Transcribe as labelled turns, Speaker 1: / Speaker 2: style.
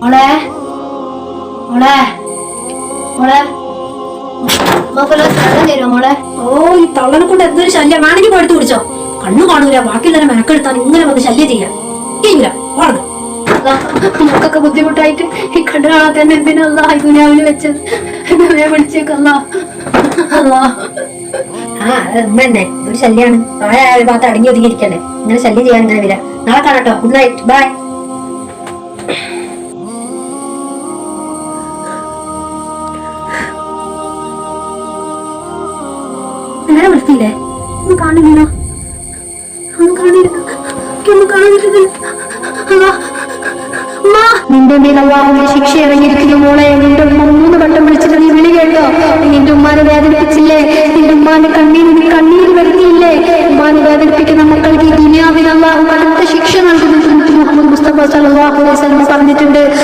Speaker 1: മോളെ? മോളെ? മോളെ? മോളെ?
Speaker 2: ഓ ഈ തള്ളനെ കൊണ്ട് എന്തൊരു ശല്യം. വേണമെങ്കിൽ പോയിട്ട് കുടിച്ചോ. കണ്ണു കാണൂല ബാക്കിയുള്ളവരെ മെനക്കെടുത്താൻ ഇങ്ങനെ വന്ന് ശല്യം ചെയ്യാം.
Speaker 1: നമുക്കൊക്കെ ബുദ്ധിമുട്ടായിട്ട് ഈ കണ്ടു കാണാത്ത തന്നെ എന്തിനല്ല ഈ ദുനിയാവിൽ വെച്ചത്? എന്നെ വിളിച്ചേക്കല്ല.
Speaker 2: ആ ഒരു ശല്യാണ്. പ്രായമായ ഒരു ഭാഗത്ത് അടങ്ങി ഒതുങ്ങിയിരിക്കണ്ടേ. ഇങ്ങനെ ശല്യം ചെയ്യാൻ ഇങ്ങനെ വരാം. നാളെ കാണാട്ടോ. Good night. ബൈ. നേരെ ഒന്ന് കാണില്ല ഒന്നും കാണില്ല ഒന്നും
Speaker 1: നിന്റെ മേൽ ശിക്ഷ ഇറങ്ങിയിരിക്കുന്നു മോളെ. നിന്റെ ഉമ്മ മൂന്ന് വട്ടം വിളിച്ചിട്ട് നീ വിളി കേട്ടോ. നിന്റെ ഉമ്മാനെ വേദനിപ്പിച്ചില്ലേ? നിന്റെ ഉമ്മാന്റെ കണ്ണീര് നീ കണ്ണീര് വരുത്തിയില്ലേ? ഉമ്മാനെ വേദനിപ്പിക്കുന്ന മക്കൾക്ക് ഈ ദുനിയാവിൽ അള്ളാഹു കടുത്ത ശിക്ഷ നൽകുന്നു മുഹമ്മദ് മുസ്തഫ സല്ലല്ലാഹു അലൈഹി പറഞ്ഞിട്ടുണ്ട്.